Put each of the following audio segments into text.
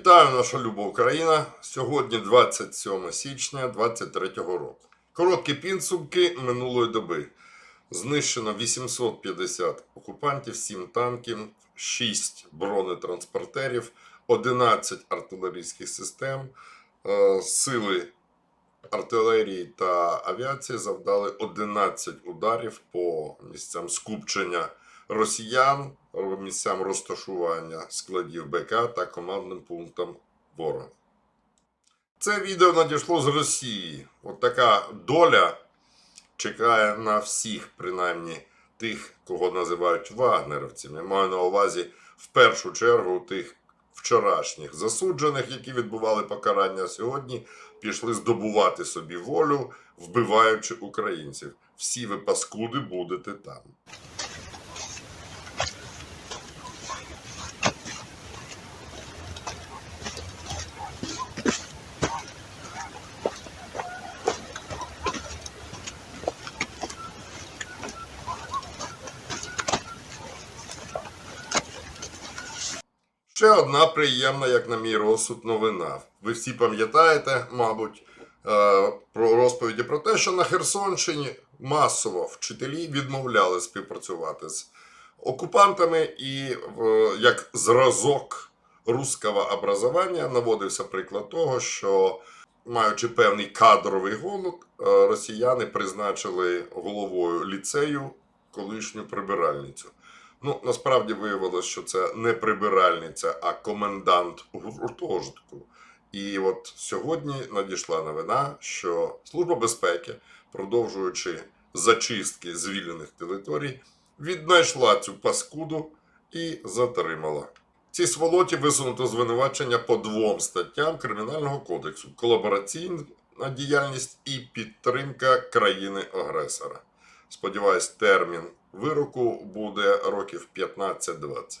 Вітаю, наша люба Україна. Сьогодні 27 січня 2023 року. Короткі підсумки минулої доби. Знищено 850 окупантів, 7 танків, 6 бронетранспортерів, 11 артилерійських систем. Е, Сили артилерії та авіації завдали 11 ударів по місцям скупчення росіян, місцям розташування складів БК та командним пунктам ворога. Це відео надійшло з Росії. От така доля чекає на всіх, принаймні тих, кого називають вагнерівцями. Я маю на увазі в першу чергу тих вчорашніх засуджених, які відбували покарання сьогодні, пішли здобувати собі волю, вбиваючи українців. Всі ви паскуди будете там. Ще одна приємна, як на мій розсуд, новина. Ви всі пам'ятаєте, мабуть, е, про розповіді про те, що на Херсонщині масово вчителі відмовляли співпрацювати з окупантами, і в- як зразок русского образування наводився приклад того, що, маючи певний кадровий голод, е, росіяни призначили головою ліцею колишню прибиральницю. Ну, насправді виявилось, що це не прибиральниця, а комендант гуртожитку. І от сьогодні надійшла новина, що Служба безпеки, продовжуючи зачистки звільнених територій, віднайшла цю паскуду і затримала. Цій сволоті висунуто звинувачення по двом статтям Кримінального кодексу: колабораційна діяльність і підтримка країни-агресора. Сподіваюсь, термін вироку буде років 15-20.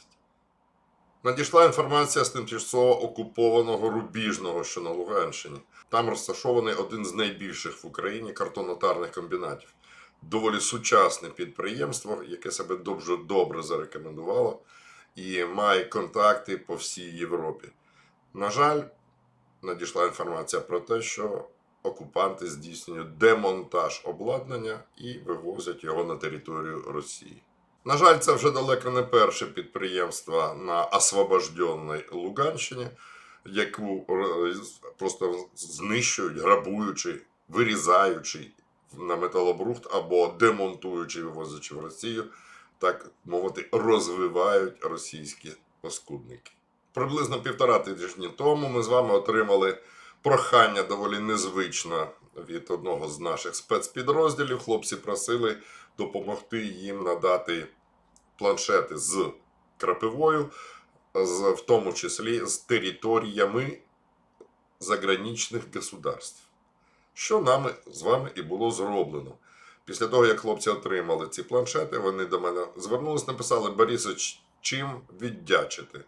Надійшла інформація з тимчасово окупованого Рубіжного, що на Луганщині. Там розташований один з найбільших в Україні картонотарних комбінатів. Доволі сучасне підприємство, яке себе дуже добре зарекомендувало і має контакти по всій Європі. На жаль, надійшла інформація про те, що окупанти здійснюють демонтаж обладнання і вивозять його на територію Росії. На жаль, це вже далеко не перше підприємство на освобожденій Луганщині, яку просто знищують, грабуючи, вирізаючи на металобрухт або демонтуючи, вивозячи в Росію, так мовити, розвивають російські паскудники. Приблизно півтора тижні тому ми з вами отримали прохання доволі незвичне від одного з наших спецпідрозділів. Хлопці просили допомогти їм надати планшети з крапивою, з, в тому числі з територіями заграничних государств. Що нами з вами і було зроблено. Після того, як хлопці отримали ці планшети, вони до мене звернулись, написали Борисович, чим віддячити.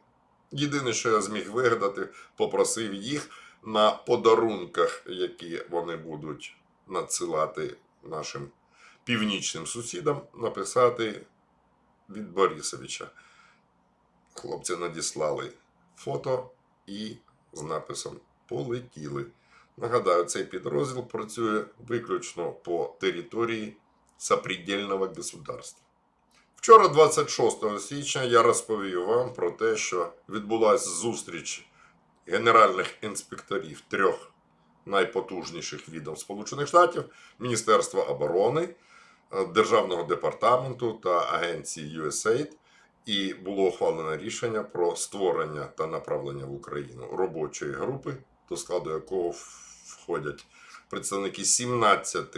Єдине, що я зміг вигадати, попросив їх на подарунках, які вони будуть надсилати нашим північним сусідам, написати від Борисовича. Хлопці надіслали фото і з написом Полетіли. Нагадаю, цей підрозділ працює виключно по території сопредельного государства. Вчора, 26 січня, я розповів вам про те, що відбулася зустріч генеральних інспекторів трьох найпотужніших відомств Сполучених Штатів, Міністерства оборони, е, Державного департаменту та агенції USAID, і було ухвалено рішення про створення та направлення в Україну робочої групи, до складу якого входять представники 17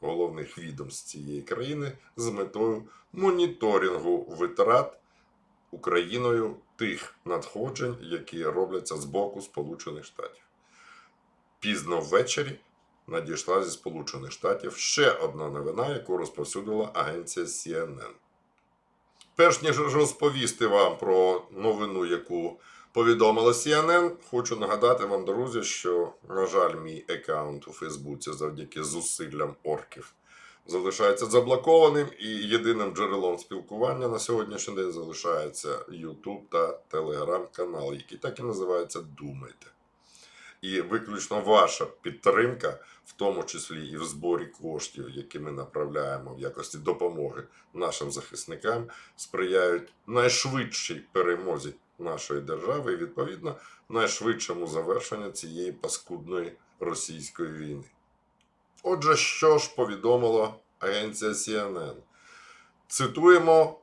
головних відомств цієї країни з метою моніторингу витрат Україною тих надходжень, які робляться з боку Сполучених Штатів. Пізно ввечері надійшла зі Сполучених Штатів ще одна новина, яку розповсюдила агенція CNN. Перш ніж розповісти вам про новину, яку повідомила CNN, хочу нагадати вам, друзі, що, на жаль, мій аккаунт у Фейсбуці завдяки зусиллям орків залишається заблокованим, і єдиним джерелом спілкування на сьогоднішній день залишається YouTube та телеграм-канал, який так і називається Думайте. І виключно ваша підтримка, в тому числі і в зборі коштів, які ми направляємо в якості допомоги нашим захисникам, сприяють найшвидшій перемозі нашої держави і, відповідно, найшвидшому завершенню цієї паскудної російської війни. Отже, що ж повідомила агенція CNN? Цитуємо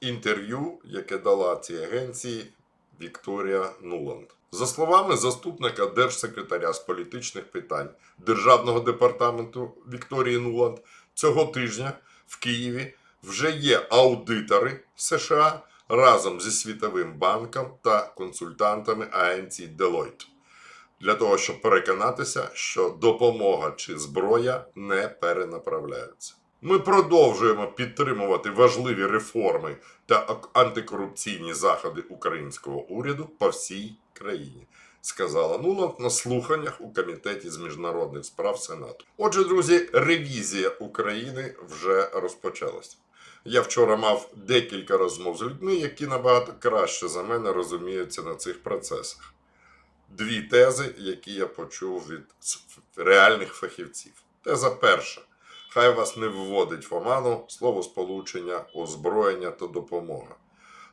інтерв'ю, яке дала цій агенції Вікторія Нуланд. За словами заступника держсекретаря з політичних питань Державного департаменту Вікторії Нуланд, цього тижня в Києві вже є аудитори США разом зі Світовим банком та консультантами агенції Deloitte для того, щоб переконатися, що допомога чи зброя не перенаправляються. Ми продовжуємо підтримувати важливі реформи та антикорупційні заходи українського уряду по всій країні, сказала Нуланд на слуханнях у комітеті з міжнародних справ Сенату. Отже, друзі, ревізія України вже розпочалася. Я вчора мав декілька розмов з людьми, які набагато краще за мене розуміються на цих процесах дві тези, які я почув від реальних фахівців. Теза перша. Хай вас не вводить в оману словосполучення, озброєння та допомога.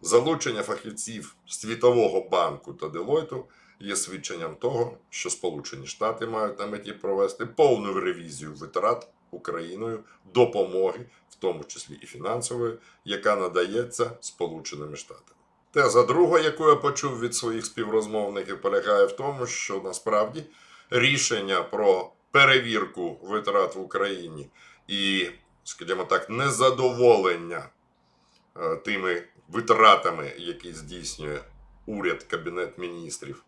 Залучення фахівців Світового банку та Делойту є свідченням того, що Сполучені Штати мають на меті провести повну ревізію витрат Україною допомоги, в тому числі і фінансової, яка надається Сполученими Штатами. Теза друга, яку я почув від своїх співрозмовників, полягає в тому, що насправді рішення про перевірку витрат в Україні і, скажімо так, незадоволення е, тими витратами, які здійснює уряд Кабінет міністрів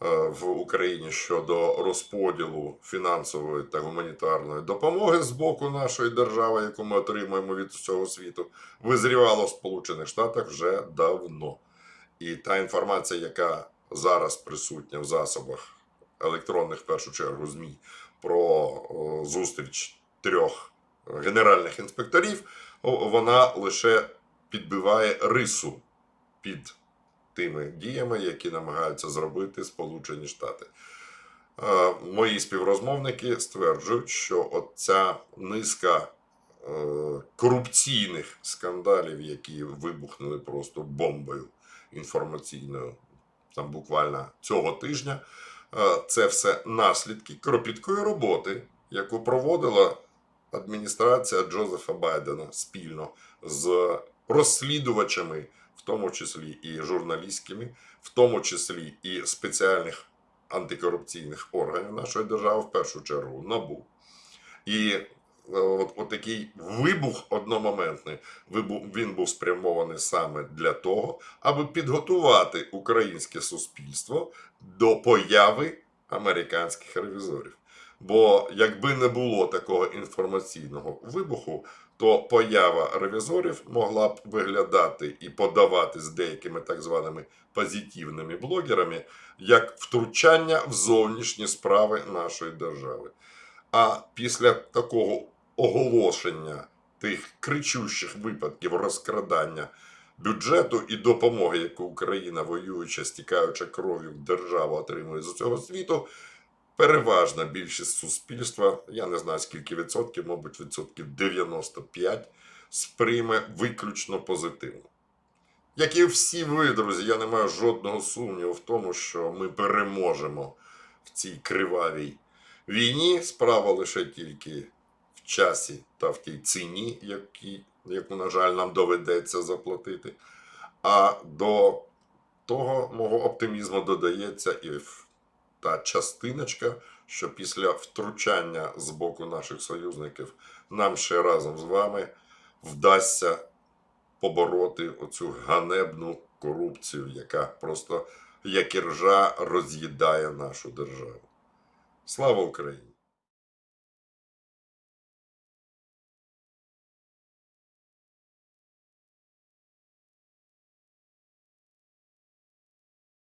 в Україні щодо розподілу фінансової та гуманітарної допомоги з боку нашої держави, яку ми отримуємо від всього світу, визрівало в Сполучених Штатах вже давно. І та інформація, яка зараз присутня в засобах електронних, в першу чергу, ЗМІ, про зустріч трьох генеральних інспекторів, вона лише підбиває рису під тими діями, які намагаються зробити Сполучені Штати. Е, Мої співрозмовники стверджують, що ця низка е, корупційних скандалів, які вибухнули просто бомбою інформаційною, там буквально цього тижня, е, це все наслідки кропіткої роботи, яку проводила адміністрація Джозефа Байдена спільно з розслідувачами, в тому числі і журналістськими, в тому числі і спеціальних антикорупційних органів нашої держави, в першу чергу НАБУ. І е, от, от такий вибух одномоментний, він був спрямований саме для того, аби підготувати українське суспільство до появи американських ревізорів. Бо якби не було такого інформаційного вибуху, то поява ревізорів могла б виглядати і подавати з деякими так званими позитивними блогерами як втручання в зовнішні справи нашої держави. А після такого оголошення тих кричущих випадків розкрадання бюджету і допомоги, яку Україна, воююча, стікаючи кров'ю держава, отримує з цього світу, переважна більшість суспільства, я не знаю скільки відсотків, мабуть, відсотків 95, сприйме виключно позитивно. Як і всі ви, друзі, я не маю жодного сумніву в тому, що ми переможемо в цій кривавій війні. Справа лише тільки в часі та в тій ціні, які, яку, на жаль, нам доведеться заплатити. А до того мого оптимізму додається і в- та частиночка, що після втручання з боку наших союзників нам ще разом з вами вдасться побороти оцю ганебну корупцію, яка просто як іржа роз'їдає нашу державу. Слава Україні!